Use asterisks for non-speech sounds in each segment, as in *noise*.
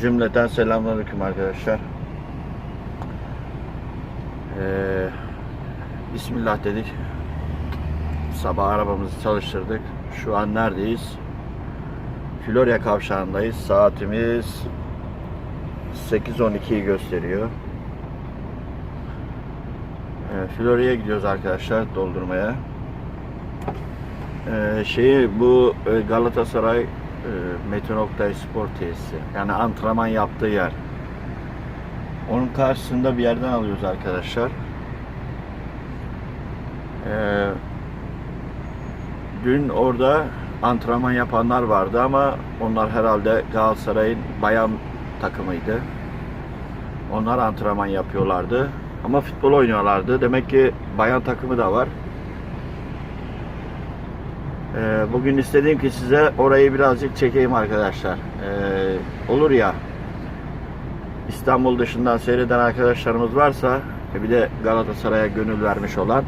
Cümleten selamünaleyküm arkadaşlar. Ee, Bismillah dedik. Sabah arabamızı çalıştırdık. Şu an neredeyiz? Florya kavşağındayız. Saatimiz 8.12'yi gösteriyor. Ee, Florya'ya gidiyoruz arkadaşlar doldurmaya. Ee, şeyi bu e, Galatasaray Metin Oktay Spor Tesisi. Yani antrenman yaptığı yer. Onun karşısında bir yerden alıyoruz arkadaşlar. Ee, dün orada antrenman yapanlar vardı ama onlar herhalde Galatasaray'ın bayan takımıydı. Onlar antrenman yapıyorlardı. Ama futbol oynuyorlardı. Demek ki bayan takımı da var. Ee, bugün istedim ki size orayı birazcık çekeyim arkadaşlar. Ee, olur ya İstanbul dışından seyreden arkadaşlarımız varsa e, bir de Galatasaray'a gönül vermiş olan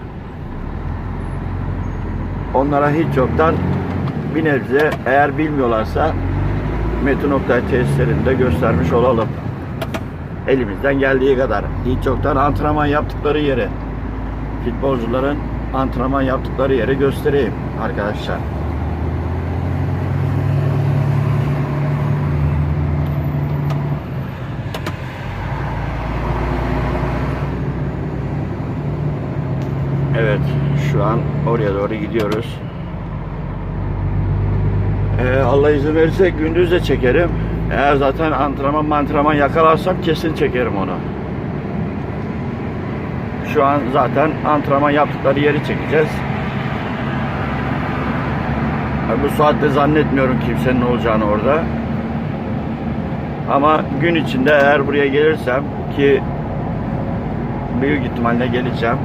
onlara hiç yoktan bir nebze eğer bilmiyorlarsa Metin Oktay tesislerinde göstermiş olalım. Elimizden geldiği kadar. Hiç yoktan antrenman yaptıkları yeri futbolcuların antrenman yaptıkları yeri göstereyim arkadaşlar. Evet, şu an oraya doğru gidiyoruz. Ee, Allah izin verirse gündüz de çekerim. Eğer zaten antrenman antrenman yakalarsam kesin çekerim onu. Şu an zaten antrenman yaptıkları yeri çekeceğiz. Bu saatte zannetmiyorum kimsenin olacağını orada. Ama gün içinde eğer buraya gelirsem ki büyük ihtimalle geleceğim.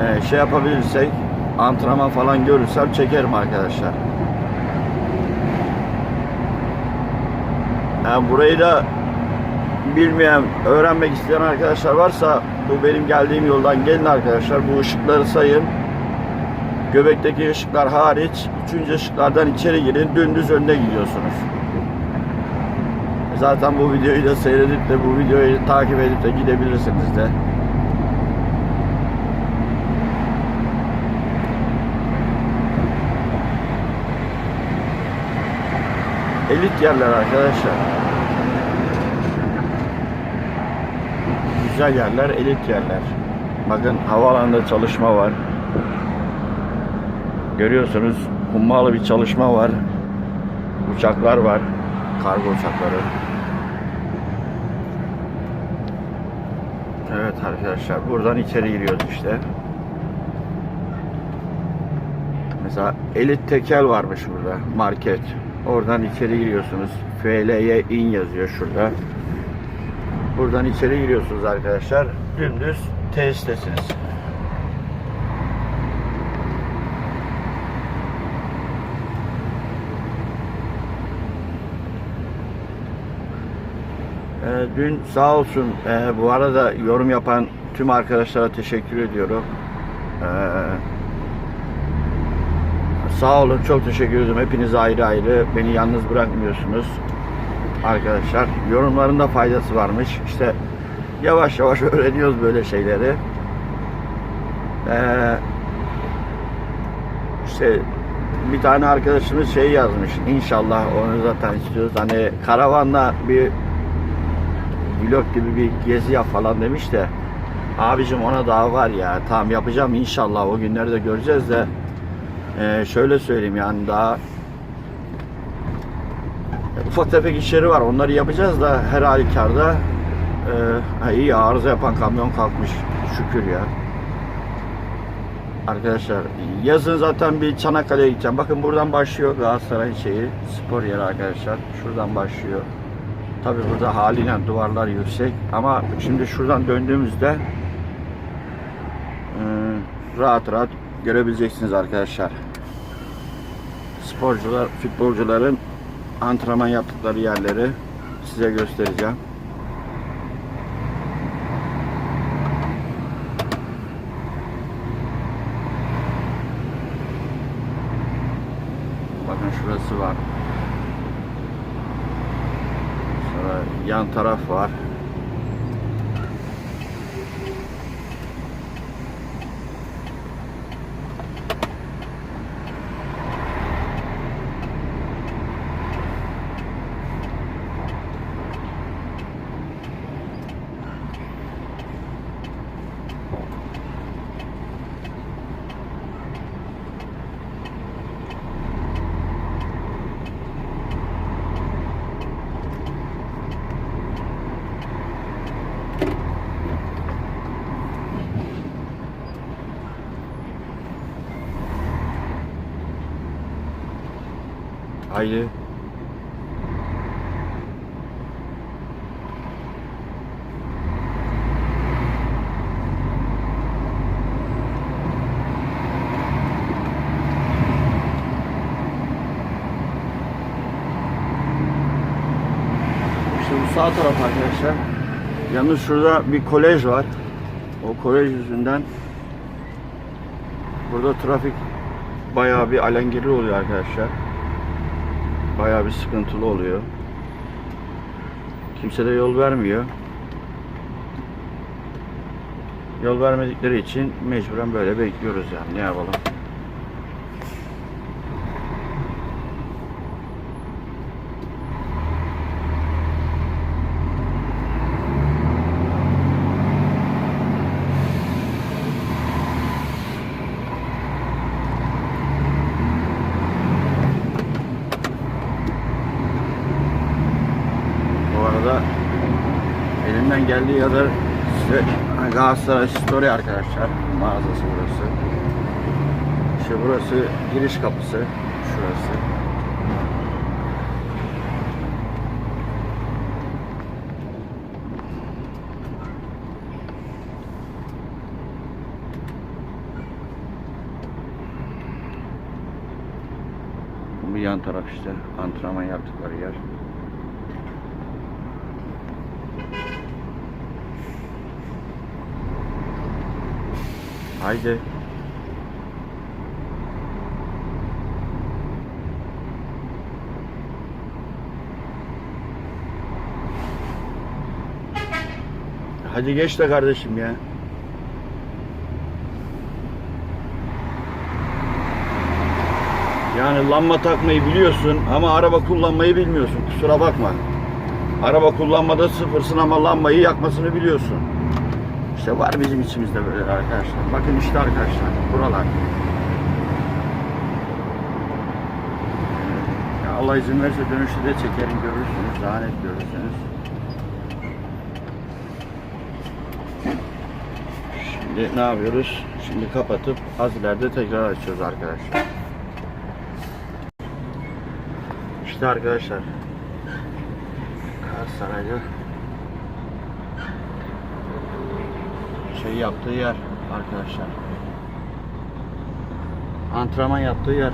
Ee, şey yapabilirsek antrenman falan görürsem çekerim arkadaşlar. Yani burayı da bilmeyen, öğrenmek isteyen arkadaşlar varsa bu benim geldiğim yoldan gelin arkadaşlar. Bu ışıkları sayın. Göbekteki ışıklar hariç üçüncü ışıklardan içeri girin. Dümdüz önüne gidiyorsunuz. Zaten bu videoyu da seyredip de bu videoyu takip edip de gidebilirsiniz de. Elit yerler arkadaşlar. Güzel yerler, elit yerler. Bakın havaalanında çalışma var. Görüyorsunuz hummalı bir çalışma var. Uçaklar var. Kargo uçakları. Evet arkadaşlar buradan içeri giriyoruz işte. Mesela elit tekel varmış burada market. Oradan içeri giriyorsunuz. FL'ye in yazıyor şurada. Buradan içeri giriyorsunuz arkadaşlar. Dümdüz tesistesiniz. Ee, dün sağ olsun e, bu arada yorum yapan tüm arkadaşlara teşekkür ediyorum. Ee, sağ olun çok teşekkür ederim. Hepiniz ayrı ayrı beni yalnız bırakmıyorsunuz arkadaşlar. Yorumlarında faydası varmış. İşte yavaş yavaş *laughs* öğreniyoruz böyle şeyleri. Ee, işte bir tane arkadaşımız şey yazmış. İnşallah onu zaten istiyoruz. Hani karavanla bir vlog gibi bir gezi yap falan demiş de abicim ona daha var ya tamam yapacağım inşallah o günleri de göreceğiz de ee, şöyle söyleyeyim yani daha ufak tefek işleri var onları yapacağız da her halükarda e, iyi arıza yapan kamyon kalkmış şükür ya. Arkadaşlar yazın zaten bir Çanakkale'ye gideceğim. Bakın buradan başlıyor Galatasaray şeyi spor yeri arkadaşlar. Şuradan başlıyor. Tabi burada haliyle duvarlar yüksek ama şimdi şuradan döndüğümüzde e, rahat rahat görebileceksiniz arkadaşlar. Sporcular, futbolcuların antrenman yaptıkları yerleri size göstereceğim. Bakın şurası var. sonra yan taraf var. Haydi. İşte bu sağ taraf arkadaşlar. Yalnız şurada bir kolej var. O kolej yüzünden burada trafik bayağı bir alengirli oluyor arkadaşlar bayağı bir sıkıntılı oluyor. Kimse de yol vermiyor. Yol vermedikleri için mecburen böyle bekliyoruz yani ne yapalım. Bu arada geldiği kadar size Galatasaray Story arkadaşlar mağazası burası. İşte burası giriş kapısı. Şurası. Bu yan taraf işte antrenman yaptıkları yer. Haydi. Hadi geç de kardeşim ya. Yani lamba takmayı biliyorsun ama araba kullanmayı bilmiyorsun. Kusura bakma. Araba kullanmada sıfırsın ama lambayı yakmasını biliyorsun. İşte var bizim içimizde böyle arkadaşlar. Bakın işte arkadaşlar buralar. Allah izin verirse dönüşte de çekerim görürsünüz. Daha net görürsünüz. Şimdi ne yapıyoruz? Şimdi kapatıp az ileride tekrar açıyoruz arkadaşlar. İşte arkadaşlar. Galatasaray'da şey yaptığı yer arkadaşlar. Antrenman yaptığı yer.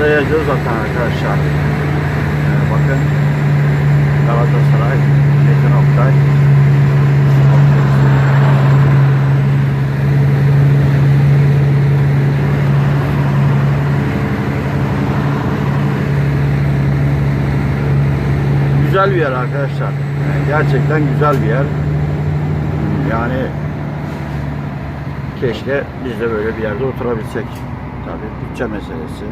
Şurada yazıyor zaten arkadaşlar. Ee, bakın. Galatasaray, Metin Oktay. Güzel bir yer arkadaşlar. Gerçekten güzel bir yer. Yani keşke biz de böyle bir yerde oturabilsek. Tabii bütçe meselesi.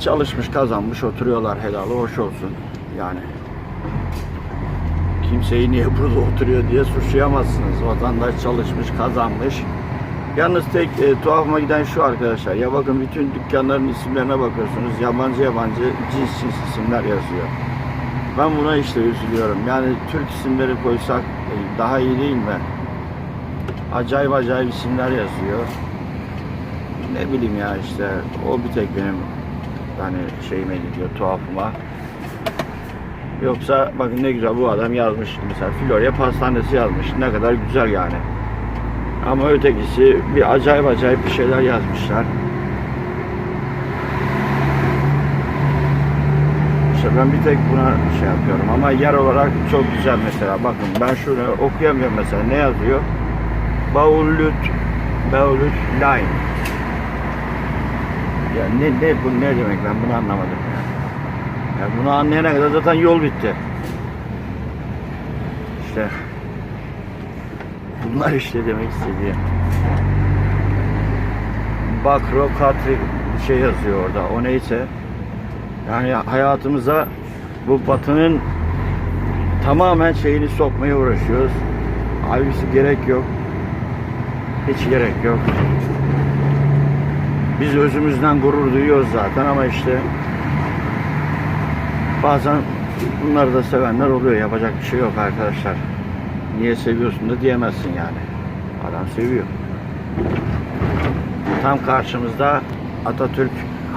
Çalışmış, kazanmış, oturuyorlar helalı hoş olsun. Yani kimseyi niye burada oturuyor diye suçlayamazsınız. Vatandaş çalışmış, kazanmış. Yalnız tek e, tuhafıma giden şu arkadaşlar. Ya bakın bütün dükkanların isimlerine bakıyorsunuz. Yabancı yabancı cins cins isimler yazıyor. Ben buna işte üzülüyorum. Yani Türk isimleri koysak e, daha iyi değil mi? acayip acayip isimler yazıyor. Ne bileyim ya işte o bir tek benim hani şeyime gidiyor tuhafıma. Yoksa bakın ne güzel bu adam yazmış mesela Florya Pastanesi yazmış. Ne kadar güzel yani. Ama ötekisi bir acayip acayip bir şeyler yazmışlar. İşte ben bir tek buna şey yapıyorum ama yer olarak çok güzel mesela. Bakın ben şurada okuyamıyorum mesela. Ne yazıyor? Baulut Baulut Line. Ya ne, ne bu ne demek ben bunu anlamadım ya. Ya bunu anlayana kadar zaten yol bitti. İşte bunlar işte demek istediğim. Bakro Katri şey yazıyor orada. O neyse. Yani hayatımıza bu batının tamamen şeyini sokmaya uğraşıyoruz. Halbuki gerek yok. Hiç gerek yok. Biz özümüzden gurur duyuyoruz zaten ama işte bazen bunları da sevenler oluyor. Yapacak bir şey yok arkadaşlar. Niye seviyorsun da diyemezsin yani. Adam seviyor. Tam karşımızda Atatürk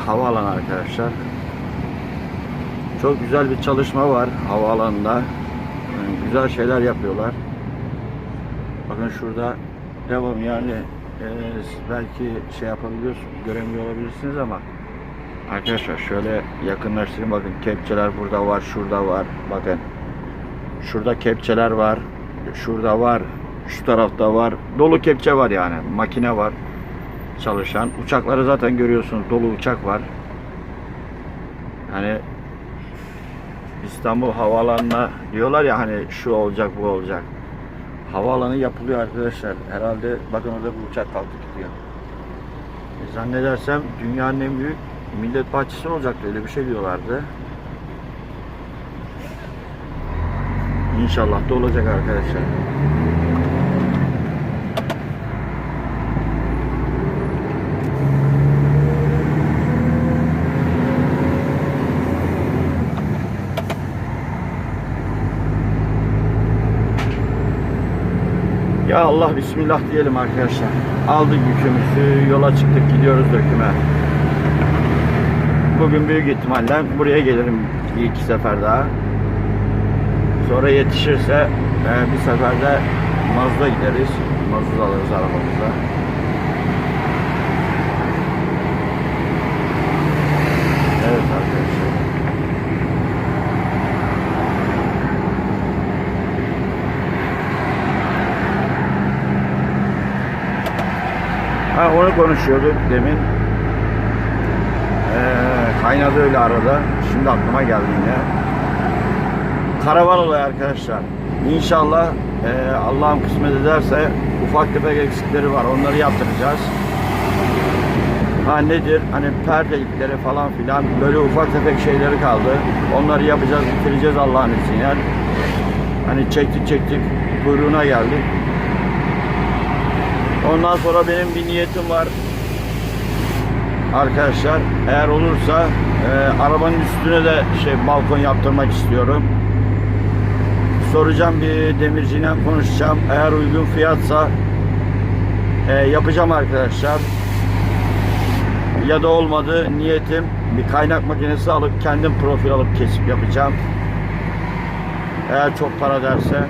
Havaalanı arkadaşlar. Çok güzel bir çalışma var havaalanında. Yani güzel şeyler yapıyorlar. Bakın şurada devam yani e, belki şey yapabiliyorsunuz, göremiyor olabilirsiniz ama arkadaşlar şöyle yakınlaştırayım bakın kepçeler burada var, şurada var. Bakın şurada kepçeler var, şurada var, şu tarafta var. Dolu kepçe var yani, makine var çalışan. Uçakları zaten görüyorsunuz, dolu uçak var. Hani İstanbul Havaalanı'na diyorlar ya hani şu olacak bu olacak. Havaalanı yapılıyor arkadaşlar. Herhalde bakın orada bir uçak kalktı gidiyor. E, zannedersem dünyanın en büyük millet bahçesi olacaktı öyle bir şey diyorlardı. İnşallah da olacak arkadaşlar. Ya Allah Bismillah diyelim arkadaşlar. Aldık yükümüzü, yola çıktık gidiyoruz döküme. Bugün büyük ihtimalle buraya gelirim bir iki sefer daha. Sonra yetişirse e, bir seferde Mazda gideriz. Mazda alırız arabamıza. Evet arkadaşlar. Ha onu konuşuyorduk demin. Ee, kaynadı öyle arada. Şimdi aklıma geldi yine. Karavan olayı arkadaşlar. İnşallah e, Allah'ım kısmet ederse ufak tefek eksikleri var. Onları yaptıracağız. Ha nedir? Hani perdelikleri falan filan böyle ufak tefek şeyleri kaldı. Onları yapacağız, bitireceğiz Allah'ın izniyle. Hani çektik çektik kuyruğuna geldik. Ondan sonra benim bir niyetim var. Arkadaşlar eğer olursa e, arabanın üstüne de şey balkon yaptırmak istiyorum. Soracağım bir demirciyle konuşacağım. Eğer uygun fiyatsa e, yapacağım arkadaşlar. Ya da olmadı niyetim bir kaynak makinesi alıp kendim profil alıp kesip yapacağım. Eğer çok para derse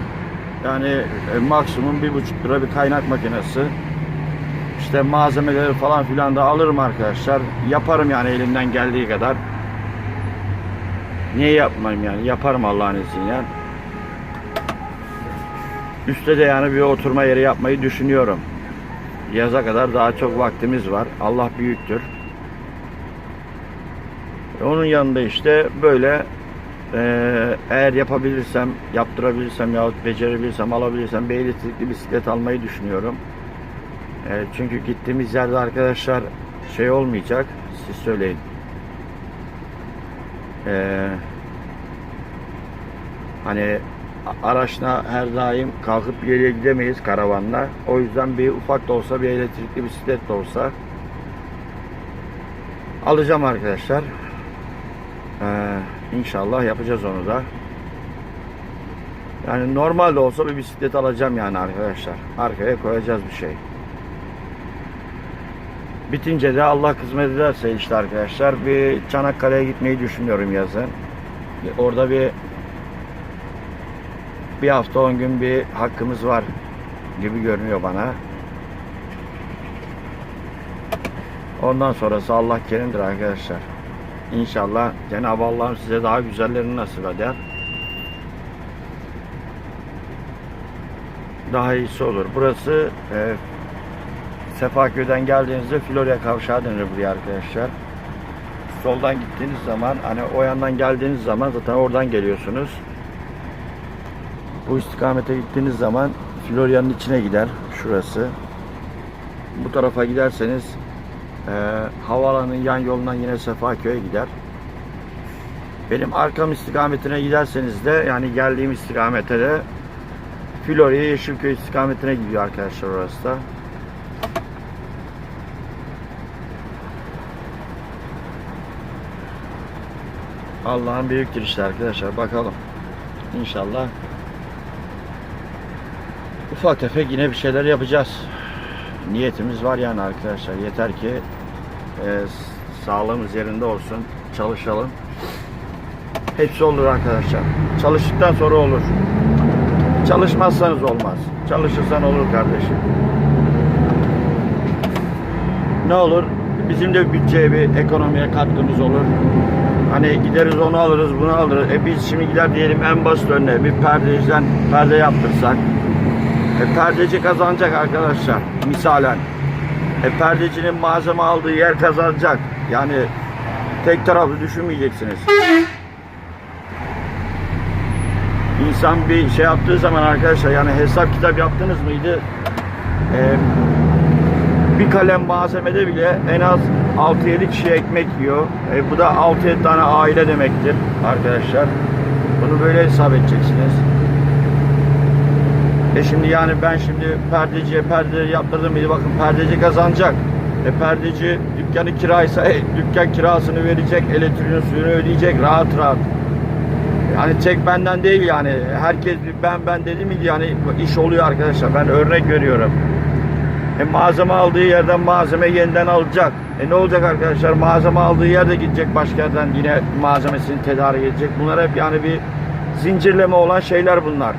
yani e, maksimum bir buçuk lira bir kaynak makinesi. İşte malzemeleri falan filan da alırım arkadaşlar. Yaparım yani elimden geldiği kadar. Niye yapmayayım yani? Yaparım Allah'ın izniyle. Üstte de yani bir oturma yeri yapmayı düşünüyorum. Yaza kadar daha çok vaktimiz var. Allah büyüktür. Onun yanında işte böyle eee, eğer yapabilirsem, yaptırabilirsem yahut becerebilirsem, alabilirsem bir elektrikli bisiklet almayı düşünüyorum. E, çünkü gittiğimiz yerde arkadaşlar şey olmayacak. Siz söyleyin. E, hani araçla her daim kalkıp bir yere gidemeyiz karavanla. O yüzden bir ufak da olsa bir elektrikli bisiklet de olsa alacağım arkadaşlar. E, inşallah yapacağız onu da. Yani normalde olsa bir bisiklet alacağım yani arkadaşlar. Arkaya koyacağız bir şey. Bitince de Allah kısmet ederse işte arkadaşlar bir Çanakkale'ye gitmeyi düşünüyorum yazın. Orada bir bir hafta 10 gün bir hakkımız var gibi görünüyor bana. Ondan sonrası Allah kerimdir arkadaşlar. İnşallah Cenab-ı Allah'ım size daha güzellerini nasip eder. Daha iyisi olur. Burası e, Sefaköy'den geldiğinizde Florya Kavşağı denir buraya arkadaşlar. Soldan gittiğiniz zaman hani o yandan geldiğiniz zaman zaten oradan geliyorsunuz. Bu istikamete gittiğiniz zaman Florya'nın içine gider şurası. Bu tarafa giderseniz e, havaalanının yan yolundan yine Sefaköy'e gider. Benim arkam istikametine giderseniz de yani geldiğim istikamete de Florya Yeşilköy istikametine gidiyor arkadaşlar orası da. Allah'ın büyüktür işte arkadaşlar bakalım. İnşallah ufak tefek yine bir şeyler yapacağız. Niyetimiz var yani arkadaşlar. Yeter ki e, sağlığımız yerinde olsun. Çalışalım. Hepsi olur arkadaşlar. Çalıştıktan sonra olur. Çalışmazsanız olmaz. Çalışırsan olur kardeşim. Ne olur? Bizim de bütçeye bir ekonomiye katkımız olur. Hani gideriz onu alırız bunu alırız. E biz şimdi gider diyelim en basit örneği bir perdeciden perde yaptırsak. E perdeci kazanacak arkadaşlar. Misalen. E perdecinin malzeme aldığı yer kazanacak. Yani tek taraflı düşünmeyeceksiniz. İnsan bir şey yaptığı zaman arkadaşlar yani hesap kitap yaptınız mıydı? E, bir kalem malzemede bile en az 6-7 kişi ekmek yiyor. E, bu da 6-7 tane aile demektir arkadaşlar. Bunu böyle hesap edeceksiniz. E şimdi yani ben şimdi perdeciye perde yaptırdım mıydı? Bakın perdeci kazanacak. E perdeci dükkanı kiraysa e, dükkan kirasını verecek, elektriğini suyunu ödeyecek rahat rahat. Yani tek benden değil yani. Herkes ben ben dedi miydi yani iş oluyor arkadaşlar. Ben örnek veriyorum. E malzeme aldığı yerden malzeme yeniden alacak. E ne olacak arkadaşlar? Malzeme aldığı yerde gidecek başka yerden yine malzemesini tedarik edecek. Bunlar hep yani bir zincirleme olan şeyler bunlar.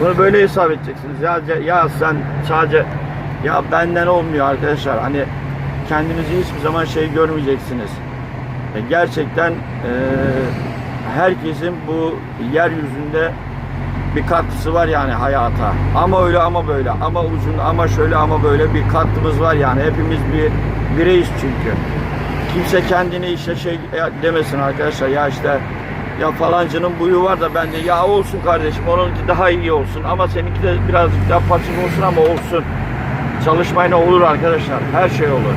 Bunu böyle hesap edeceksiniz. Ya, ya sen sadece ya benden olmuyor arkadaşlar. Hani kendinizi hiçbir zaman şey görmeyeceksiniz. E gerçekten e, herkesin bu yeryüzünde bir katkısı var yani hayata. Ama öyle ama böyle ama uzun ama şöyle ama böyle bir katkımız var yani. Hepimiz bir bireyiz çünkü. Kimse kendini işte şey demesin arkadaşlar ya işte ya falancının buyu var da bende ya olsun kardeşim onunki daha iyi olsun ama seninki de birazcık daha paçık olsun ama olsun. Çalışmayla olur arkadaşlar. Her şey olur.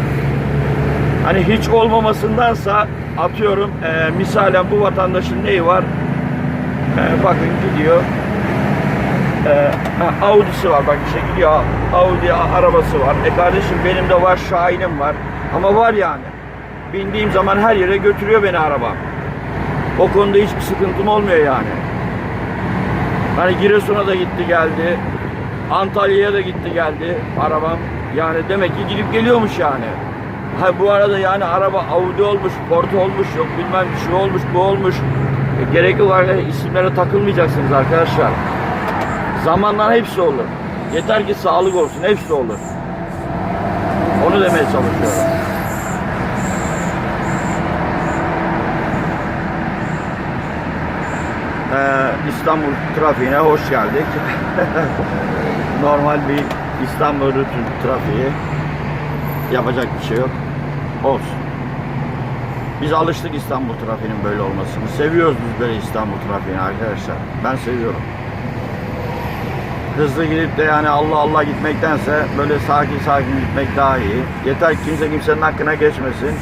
Hani hiç olmamasındansa atıyorum e, misalen bu vatandaşın neyi var? E, bakın gidiyor e, ha, Audi'si var bak işte gidiyor Audi arabası var. E kardeşim benim de var Şahin'im var. Ama var yani. Bindiğim zaman her yere götürüyor beni arabam. O konuda hiçbir sıkıntım olmuyor yani. Hani Giresun'a da gitti geldi. Antalya'ya da gitti geldi arabam. Yani demek ki gidip geliyormuş yani. Ha bu arada yani araba Audi olmuş, Porto olmuş, yok bilmem şu olmuş, bu olmuş. E, gerek yok arkadaşlar, isimlere takılmayacaksınız arkadaşlar. Zamanla hepsi olur. Yeter ki sağlık olsun, hepsi olur. Onu demeye çalışıyorum. Ee, İstanbul trafiğine hoş geldik. *laughs* Normal bir İstanbul rutin trafiği. Yapacak bir şey yok. Olsun. Biz alıştık İstanbul trafiğinin böyle olmasını. Seviyoruz biz böyle İstanbul trafiğini arkadaşlar. Ben seviyorum. Hızlı gidip de yani Allah Allah gitmektense böyle sakin sakin gitmek daha iyi. Yeter ki kimse kimsenin hakkına geçmesin.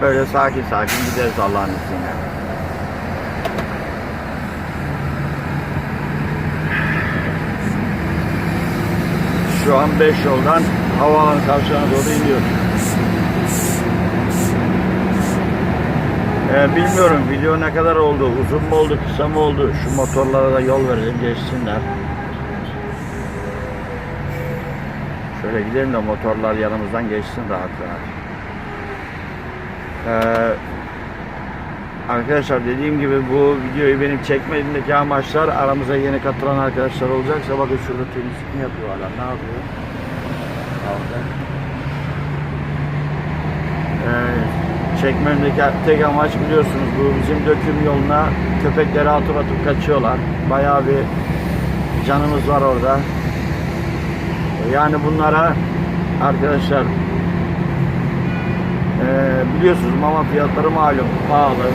Böyle sakin sakin gideriz Allah'ın izniyle. Şu an 5 yoldan havaalanı kavşağına doğru iniyoruz. Ee, bilmiyorum video ne kadar oldu, uzun mu oldu, kısa mı oldu? Şu motorlara da yol verelim, geçsinler. Şöyle gidelim de motorlar yanımızdan geçsin rahat rahat. Ee, Arkadaşlar dediğim gibi bu videoyu benim çekmediğimdeki amaçlar aramıza yeni katılan arkadaşlar olacaksa bakın şurada temizlik mi yapıyor adam ne yapıyor? Orada. Ee, çekmemdeki tek amaç biliyorsunuz bu bizim döküm yoluna köpekleri atıp atıp kaçıyorlar. Bayağı bir canımız var orada. Yani bunlara arkadaşlar ee, biliyorsunuz mama fiyatları malum pahalı.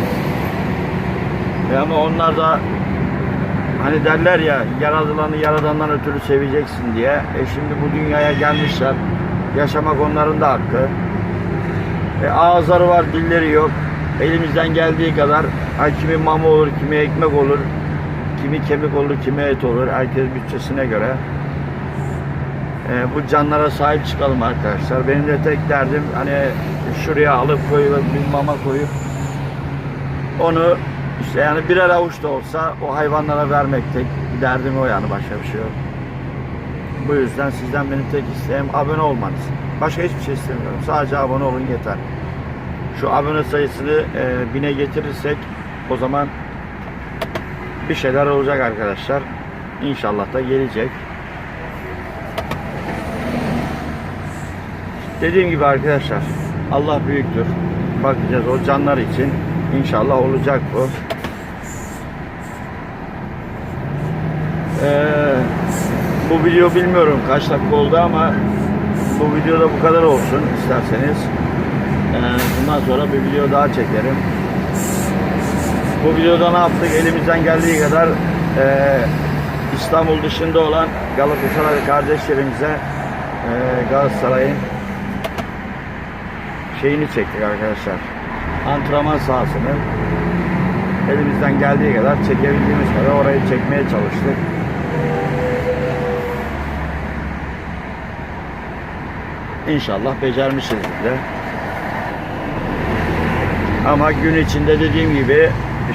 E ama onlar da hani derler ya yaratılanı yaradandan ötürü seveceksin diye. E şimdi bu dünyaya gelmişler. Yaşamak onların da hakkı. E ağızları var, dilleri yok. Elimizden geldiği kadar ha, kimi mama olur, kimi ekmek olur, kimi kemik olur, kimi et olur. Herkes bütçesine göre. E, bu canlara sahip çıkalım arkadaşlar. Benim de tek derdim hani şuraya alıp koyup bir mama koyup onu işte yani birer avuç da olsa o hayvanlara vermek tek derdim o yani başka bir şey yok. Bu yüzden sizden benim tek isteğim abone olmanız. Başka hiçbir şey istemiyorum. Sadece abone olun yeter. Şu abone sayısını e, bine getirirsek o zaman bir şeyler olacak arkadaşlar. İnşallah da gelecek. Dediğim gibi arkadaşlar Allah büyüktür. Bakacağız o canlar için. İnşallah olacak bu. Ee, bu video bilmiyorum kaç dakika oldu ama bu videoda bu kadar olsun isterseniz. Ee, bundan sonra bir video daha çekerim. Bu videoda ne yaptık? Elimizden geldiği kadar ee, İstanbul dışında olan Galatasaray kardeşlerimize ee, Galatasaray'ın şeyini çektik arkadaşlar. Antrenman sahasını elimizden geldiği kadar çekebildiğimiz kadar orayı çekmeye çalıştık. İnşallah becermişizdir de. Ama gün içinde dediğim gibi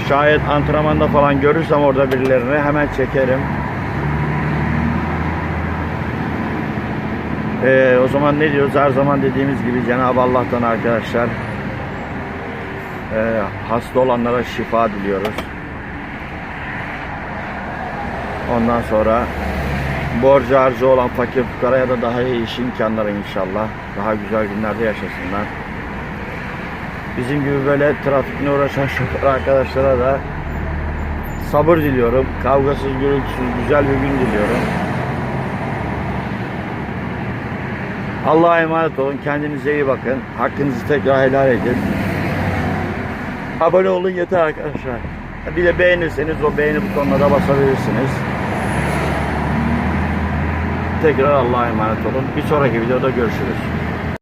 şayet antrenmanda falan görürsem orada birilerini hemen çekerim. Ee, o zaman ne diyoruz? Her zaman dediğimiz gibi Cenab-ı Allah'tan arkadaşlar e, hasta olanlara şifa diliyoruz. Ondan sonra borcu harcı olan fakir fukaraya da daha iyi iş imkanları inşallah. Daha güzel günlerde yaşasınlar. Bizim gibi böyle trafikle uğraşan şoför arkadaşlara da sabır diliyorum. Kavgasız, gürültüsüz, güzel bir gün diliyorum. Allah'a emanet olun. Kendinize iyi bakın. Hakkınızı tekrar helal edin. Abone olun yeter arkadaşlar. Bir de beğenirseniz o beğeni butonuna da basabilirsiniz. Tekrar Allah'a emanet olun. Bir sonraki videoda görüşürüz.